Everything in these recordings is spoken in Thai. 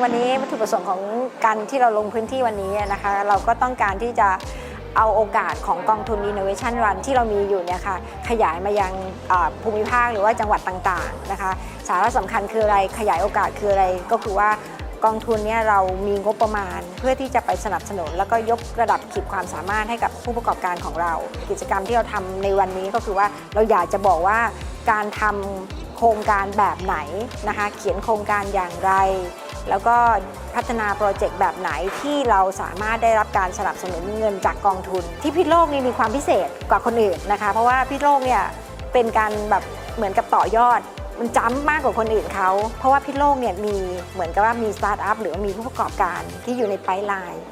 ๆ วันนี้วัตถุประสงค์ของการที่เราลงพื้นที่วันนี้นะคะ เราก็ต้องการที่จะเอาโอกาสของกองทุน Innovation Run ที่เรามีอยู่เนี่ยค่ะขยายมายังภูมิภาคหรือว่าจังหวัดต่างๆนะคะ สาระสำคัญคืออะไรขยายโอกาสคืออะไรก็คือว่ากองทุนเนี่ยเรามีงบประมาณ เพื่อที่จะไปสนับสนุน แล้วก็ยกระดับขีดความสามารถให้กับผู้ประกอบการของเรา กิจกรรมที่เราทำในวันนี้ก็คือว่าเราอยากจะบอกว่าการทำโครงการแบบไหนนะคะ เขียนโครงการอย่างไร แล้วก็พัฒนาโปรเจกต์แบบไหนที่เราสามารถได้รับการสนับสนุนเงินจากกองทุน ที่พิษโลกนี่มีความพิเศษกว่าคนอื่นนะคะ เพราะว่าพิษโลกเนี่ยเป็นการแบบเหมือนกับต่อยอดมันจ้ำมากกว่าคนอื่นเขา เพราะว่าพิษโลกเนี่ยมีเหมือนกับว่ามีสตาร์ทอัพหรือมีผู้ประกอบการที่อยู่ในไพไลน์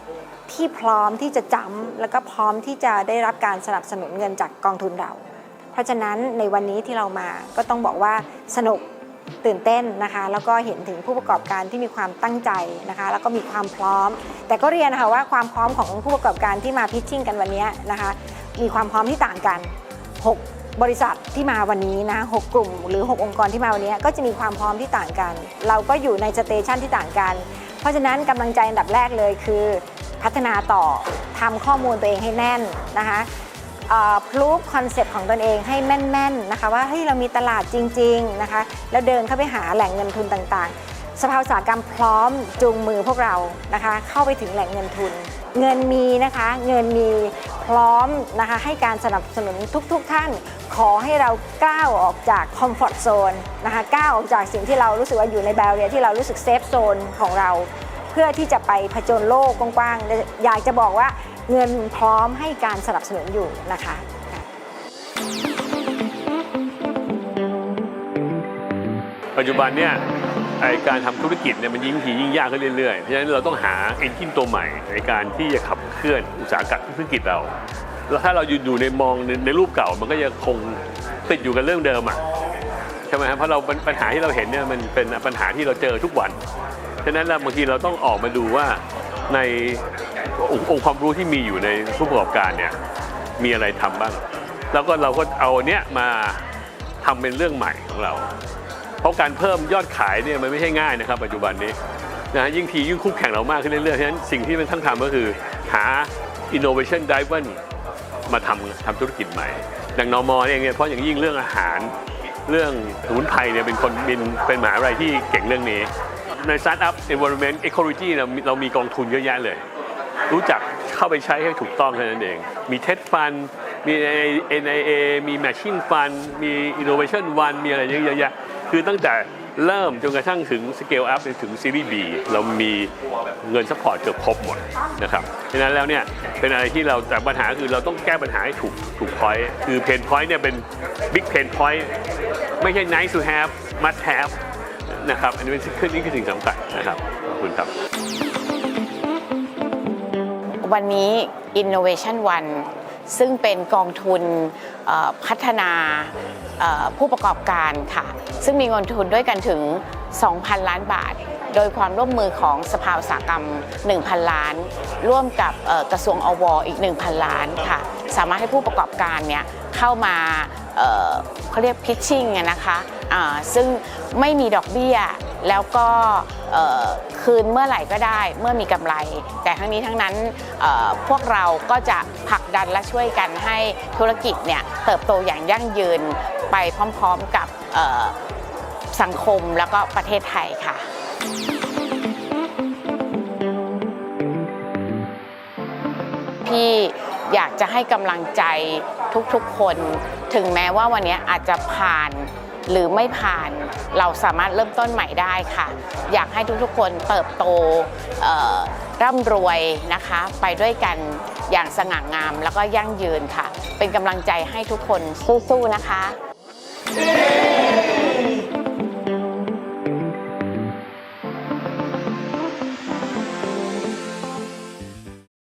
ที่พร้อมที่จะจ้ำแล้วก็พร้อมที่จะได้รับการสนับสนุนเงินจากกองทุนเรา เพราะฉะนั้นในวันนี้ที่เรามาก็ต้องบอกว่าสนุก ตื่นเต้นนะคะ แล้วก็เห็นถึงผู้ประกอบการที่มีความตั้งใจนะคะ แล้วก็มีความพร้อม แต่ก็เรียนนะคะว่าความพร้อมของผู้ประกอบการที่มาพิชชิ่งกันวันนี้นะคะ มีความพร้อมที่ต่างกัน 6 บริษัทที่มาวันนี้นะหกกลุ่ม หรือ 6 องค์กรที่มาวันนี้ก็จะมีความพร้อมที่ต่างกัน เราก็อยู่ในสเตชันที่ต่างกัน เพราะฉะนั้นกำลังใจอันดับแรกเลยคือ พัฒนาต่อทำข้อมูลตัวเองให้แน่นนะคะ พลูฟคอนเซปต์ของตนเองให้แม่นๆนะคะว่าเฮ้ยเรามีตลาดจริงๆนะคะแล้วเดินเข้าไปหาแหล่งเงินทุนต่างๆ สภาอุตสาหกรรมพร้อมจูงมือพวกเรานะคะเข้าไปถึงแหล่งเงินทุน เงินมีนะคะเงินมีพร้อมนะคะให้การสนับสนุนทุกๆท่าน ขอให้เราก้าวออกจากคอมฟอร์ทโซนนะคะก้าวออกจากสิ่งที่เรารู้สึกว่าอยู่ในแบเรียที่เรารู้สึกเซฟโซนของเรา เพื่อที่จะไปผจญโลกกว้างๆอยากจะบอกว่า เงินพร้อมให้การสนับสนุนอยู่นะคะปัจจุบันเนี่ยไอการทำธุรกิจเนี่ยมันยิ่งทียิ่งยากขึ้นเรื่อยๆ เพราะฉะนั้นเราต้องหาเอนจินตัวใหม่ในการที่จะขับเคลื่อนอุตสาหกรรมธุรกิจเรา แล้วถ้าเราอยู่อยู่ในมองในในรูปเก่ามันก็จะคงติดอยู่กับเรื่องเดิมอะใช่ไหมครับเพราะเราปัญหาที่เราเห็นเนี่ยมันเป็นปัญหาที่เราเจอทุกวัน ฉะนั้นเราบางทีเราต้องออกมาดูว่าใน องค์ความรู้ที่มีอยู่ในผู้ประกอบการเนี่ยมีอะไรทำบ้าง แล้วก็เราก็เอาเนี้ยมาทำเป็นเรื่องใหม่ของเรา เพราะการเพิ่มยอดขายเนี่ยมันไม่ใช่ง่ายนะครับ ปัจจุบันนี้นะฮะยิ่งทียิ่งคู่แข่งเรามากขึ้นเรื่อยๆฉะนั้นสิ่งที่มันต้องทำก็คือหา innovation driven มาทำทำธุรกิจใหม่ดังนอมอเองเนี่ยเพราะอย่างยิ่งเรื่องอาหารเรื่องสมุนไพรเนี่ยเป็นคนเป็นเป็นหมหาอะไรที่เก่งเรื่องนี้ ใน Startup Environment Ecology เราเรามีกองทุนเยอะแยะเลย รู้จักเข้าไปใช้ให้ถูกต้องแค่นั้นเอง มีเท d ฟัน มี NIA มี Matching Fund มี Innovation One มีอะไรเยอะแยะคือตั้งแต่เริ่มจนกระทั่งถึง Scale Up ถึง Series B เรามีเงินซัพพอร์ตเกือบครบหมดนะครับฉะนั้นแล้วเนี่ยเป็นอะไรที่เราแต่ปัญหาคือเราต้องแก้ปัญหาให้ถูกถูก point คือ pain point เนี่ยเป็น big pain point ไม่ใช่ nice to have must have นะครับอันนี้เป็นขึ้นนี่คือสิ่งสำคัญนะครับ วันนี้ Innovation One ซึ่งเป็นกองทุนพัฒนาผู้ประกอบการค่ะ ซึ่งมีเงินทุนด้วยกันถึง 2,000 ล้านบาท โดยความร่วมมือของสภาอุตสาหกรรม 1,000 ล้าน ร่วมกับกระทรวงอวอีก 1,000 ล้านค่ะ สามารถให้ผู้ประกอบการเนี่ยเข้ามาเขาเรียกพิชชิ่งนะคะซึ่งไม่มีดอกเบี้ยแล้วก็ คืนเมื่อไหร่ก็ได้เมื่อมีกำไร แต่ทั้งนี้ทั้งนั้นพวกเราก็จะผลักดันและช่วยกันให้ธุรกิจเนี่ยเติบโตอย่างยั่งยืนไปพร้อมๆกับสังคมแล้วก็ประเทศไทยค่ะพี่อยากจะให้กำลังใจทุกๆคน ถึงแม้ว่าวันนี้อาจจะผ่าน หรือไม่ผ่านเราสามารถเริ่มต้นใหม่ได้ค่ะ อยากให้ทุกๆคนเติบโตร่ำรวยนะคะ ไปด้วยกันอย่างสง่างามแล้วก็ยั่งยืนค่ะ เป็นกำลังใจให้ทุกคนสู้ๆนะคะ